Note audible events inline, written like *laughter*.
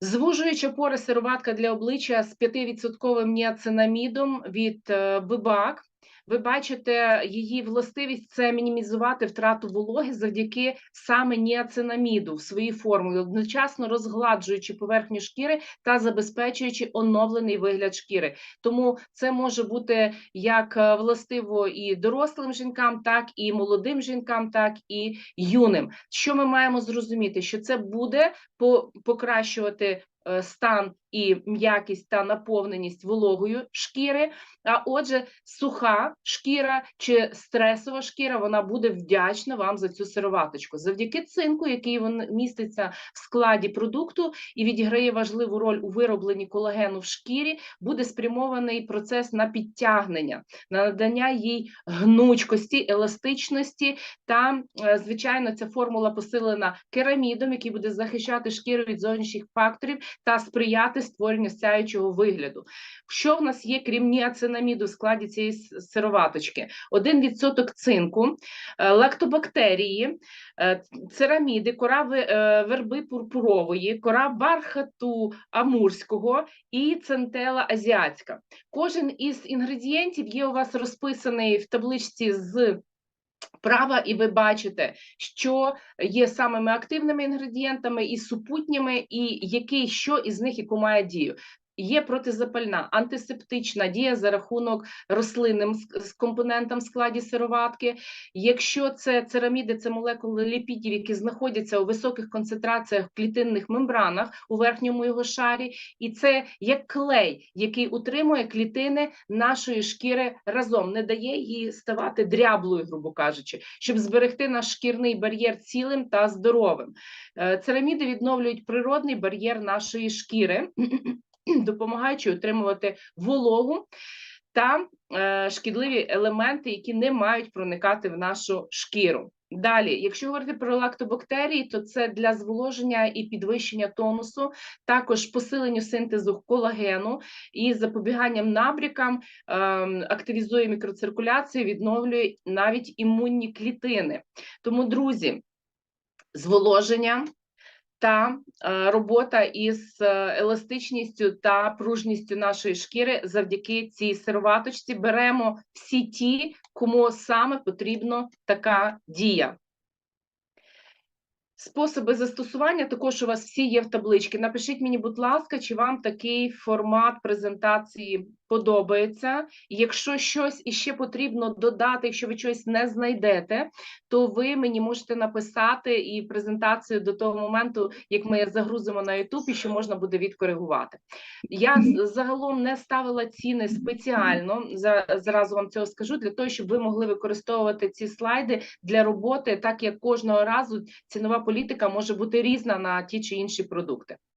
Звужуюча пори сироватка для обличчя з 5% ніацинамідом від е, Бибак. Ви бачите її властивість це мінімізувати втрату вологи завдяки саме ніацинаміду в своїй формулі, одночасно розгладжуючи поверхню шкіри та забезпечуючи оновлений вигляд шкіри. Тому це може бути як е, властиво і дорослим жінкам, так і молодим жінкам, так і юним. Що ми маємо зрозуміти? Що це буде по- покращувати е, стан і м'якість та наповненість вологою шкіри. А отже, суха шкіра чи стресова шкіра вона буде вдячна вам за цю сироваточку. Завдяки цинку, який міститься в складі продукту і відіграє важливу роль у виробленні колагену в шкірі, буде спрямований процес на підтягнення, на надання їй гнучкості, еластичності. Та, е, звичайно, ця формула посилена керамідом, який буде захищати шкіру від зовнішніх факторів та сприяти створенню сяючого вигляду. Що в нас є, крім ніацинаміду в складі цієї сироваточки? 1% цинку, е, лактобактерії, е, цераміди, кора е, верби пурпурової, кора бархату амурського і центела азіатська. Кожен із інгредієнтів є у вас розписаний в табличці з права, і ви бачите, що є самими активними інгредієнтами і супутніми, і який що із них яку має дію. Є протизапальна, антисептична дія за рахунок рослинним з компонентом в складі сироватки. Якщо це цераміди, це молекули ліпідів, які знаходяться у високих концентраціях в клітинних мембранах у верхньому його шарі, і це як клей, який утримує клітини нашої шкіри разом, не дає їй ставати дряблою, грубо кажучи, щоб зберегти наш шкірний бар'єр цілим та здоровим. Е, Цераміди відновлюють природний бар'єр нашої шкіри, *clears throat* допомагаючи утримувати вологу та е, шкідливі елементи, які не мають проникати в нашу шкіру. Далі, якщо говорити про лактобактерії, то це для зволоження і підвищення тонусу, також посиленню синтезу колагену і запобіганням набрікам, ем, активізує мікроциркуляцію, відновлює навіть імунні клітини. Тому, друзі, зволоження та е, робота із е, еластичністю та пружністю нашої шкіри завдяки цій сироваточці беремо всі ті, кому саме потрібна така дія. Способи застосування також у вас всі є в табличці. Напишіть мені, будь ласка, чи вам такий формат презентації подобається. Якщо щось іще потрібно додати, якщо ви щось не знайдете, то ви мені можете написати і презентацію до того моменту, як ми загрузимо на YouTube, і що можна буде відкоригувати. Я загалом не ставила ціни спеціально. Зразу вам цього скажу для того, щоб ви могли використовувати ці слайди для роботи, так як кожного разу цінова політика може бути різна на ті чи інші продукти.